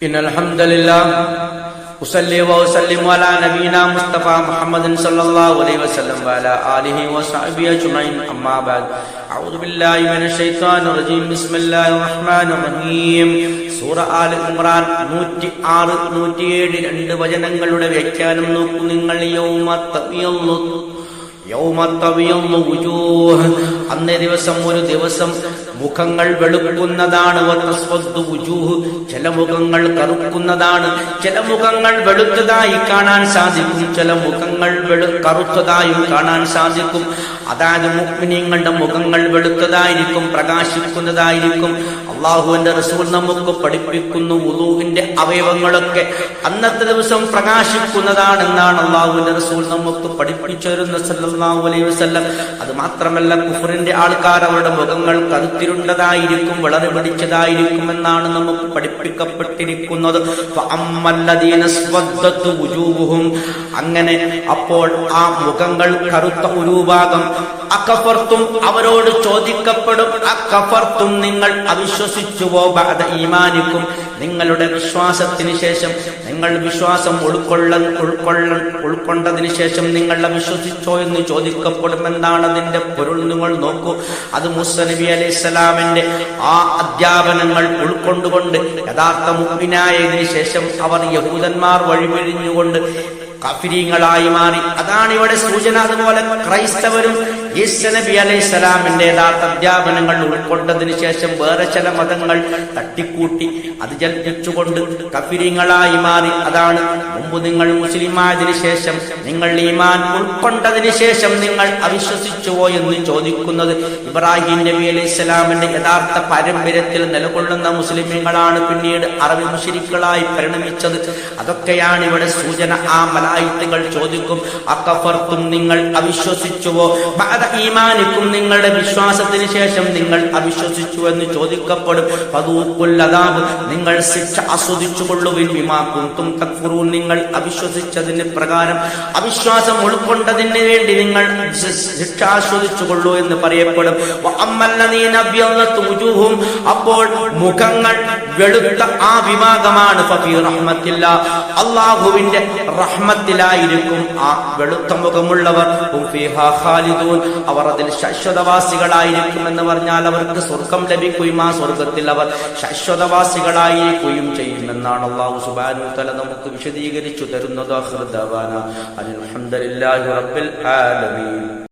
إن الحمد لله أصلي وأسلم على نبينا مصطفى محمد صلى الله عليه وسلم وعلى آله وصحبه أجمعين أما بعد أعوذ بالله من الشيطان الرجيم بسم الله الرحمن الرحيم സൂറ all Imran നൂറ്റി ആറ് നൂറ്റിയേഴ് രണ്ട് വചനങ്ങളുടെ വ്യാഖ്യാനം നോക്കൂ നിങ്ങൾ യൗമ തബിയല്ലു യൗമ തബിയല്ലു വുജൂഹ്. അന്നേ ദിവസം ഒരു ദിവസം മുഖങ്ങൾ വെളുക്കുന്നതാണ്. ചില മുഖങ്ങൾ കറുക്കുന്നതാണ്. ചില മുഖങ്ങൾ വെളുത്തതായി കാണാൻ സാധിക്കും. ചില മുഖങ്ങൾ കറുത്തതായും കാണാൻ സാധിക്കും. അതായത് മുഗ്മിനീങ്ങളുടെ മുഖങ്ങൾ വെളുത്തതായിരിക്കും പ്രകാശിക്കുന്നതായിരിക്കും. അള്ളാഹുവിന്റെ റസൂൽ നമുക്ക് പഠിപ്പിക്കുന്നു ഉദൂഹിന്റെ അവയവങ്ങളൊക്കെ. അന്നത്തെ ദിവസം പ്രകാശിക്കുന്നതാണെന്നാണ് അള്ളാഹുവിന്റെ റസൂൽ നമുക്ക് പഠിപ്പിച്ചു വരുന്ന അലൈഹി അത് മാത്രമല്ല കുഫറിന്റെ ആൾക്കാർ അവരുടെ മുഖങ്ങൾ കരുത്തിരുണ്ടതായിരിക്കും വളരെ പിടിച്ചതായിരിക്കും എന്നാണ് നമുക്ക് പഠിപ്പിക്കപ്പെട്ടിരിക്കുന്നത്. അങ്ങനെ അപ്പോൾ ആ മുഖങ്ങൾ കറുത്ത ഒരു ഭാഗം അക്കഫർത്തും അവരോട് ചോദിക്കപ്പെടും അക്കഫർത്തും നിങ്ങൾ അവിശ്വസിച്ചുവോ? ബഅദ ഈമാനിക്കും. നിങ്ങളുടെ വിശ്വാസത്തിന് ശേഷം നിങ്ങൾ വിശ്വാസം ഉൾക്കൊള്ള ഉൾക്കൊള്ള ഉൾക്കൊണ്ടതിന് ശേഷം നിങ്ങൾ വിശ്വസിച്ചോ എന്ന് ചോദിക്കപ്പെടും. ചോദിക്കപ്പെടുമെന്നാണ് അതിന്റെ പൊരുൾ നിങ്ങൾ നോക്കൂ. അത് മുസ നബി അലൈഹി സ്വലാമിന്റെ ആ അധ്യാപനങ്ങൾ ഉൾക്കൊണ്ടുകൊണ്ട് യഥാർത്ഥ മുഗ്മിനായതിനു ശേഷം അവർ യഹൂദന്മാർ വഴിപിരിഞ്ഞുകൊണ്ട് കഫിരീങ്ങളായി മാറി. അതാണ് ഇവിടെ സൂചന. അതുപോലെ ക്രൈസ്തവരും ഈസ നബി അലൈഹി സ്വലാമിന്റെ യഥാർത്ഥ അധ്യാപനങ്ങൾ ഉൾക്കൊണ്ടതിന് ശേഷം വേറെ ചില മതങ്ങൾ തട്ടിക്കൂട്ടി. അത് ജൽപ്പിച്ചുകൊണ്ട് കഫിരീങ്ങളായി മാറി. അതാണ് മുമ്പ് നിങ്ങൾ മുസ്ലിമായതിനു ശേഷം നിങ്ങൾ ഈമാൻ ഉൾക്കൊണ്ടതിന് ശേഷം നിങ്ങൾ അവിശ്വസിച്ചുവോ എന്ന് ചോദിക്കുന്നത് ഇബ്രാഹിം നബി അലൈഹി സ്വലാമിന്റെ യഥാർത്ഥ പാരമ്പര്യത്തിൽ നിലകൊള്ളുന്ന മുസ്ലിമുകളാണ് പിന്നീട് അറബി മുഷരിക്കളായി പരിണമിച്ചത്. അതൊക്കെയാണ് ഇവിടെ സൂചന. ആ മലായിത്തുകൾ ചോദിക്കും അക്കഫർത്തും നിങ്ങൾ അവിശ്വസിച്ചുവോ? ഈമാനിക്കും നിങ്ങളുടെ വിശ്വാസത്തിന് ശേഷം നിങ്ങൾ അവിശ്വസിച്ചു എന്ന് ചോദിക്കപ്പെടും. അദാബ് നിങ്ങൾ ശിക്ഷ ആസ്വദിച്ചു കൊള്ളുവിൻ തക്ഫുറൂൻ. നിങ്ങൾ അവിശ്വസിച്ചതിന് പ്രകാരം അവിശ്വാസം ഉൾക്കൊണ്ടതിന് വേണ്ടി നിങ്ങൾ ശിക്ഷ ആസ്വദിച്ചു കൊള്ളൂ എന്ന് പറയപ്പെടും. അപ്പോൾ മുഖങ്ങൾ വെളുത്ത ആ വിഭാഗമാണ് അള്ളാഹുവിന്റെ റഹ്മത്തിലായിരിക്കും ആ വെളുത്ത മുഖമുള്ളവർ. അവർ അതിൽ ശാശ്വതവാസികളായിരിക്കും എന്ന് പറഞ്ഞാൽ അവർക്ക് സ്വർഗം ലഭിക്കുകയും ആ സ്വർഗത്തിൽ അവർ ശാശ്വതവാസികളായിരിക്കുകയും ചെയ്യുമെന്നാണ് അള്ളാഹു സുബാനു തല നമുക്ക് വിശദീകരിച്ചു തരുന്നത്. അൽഹംദുലില്ലാഹി റബ്ബിൽ ആലമീൻ.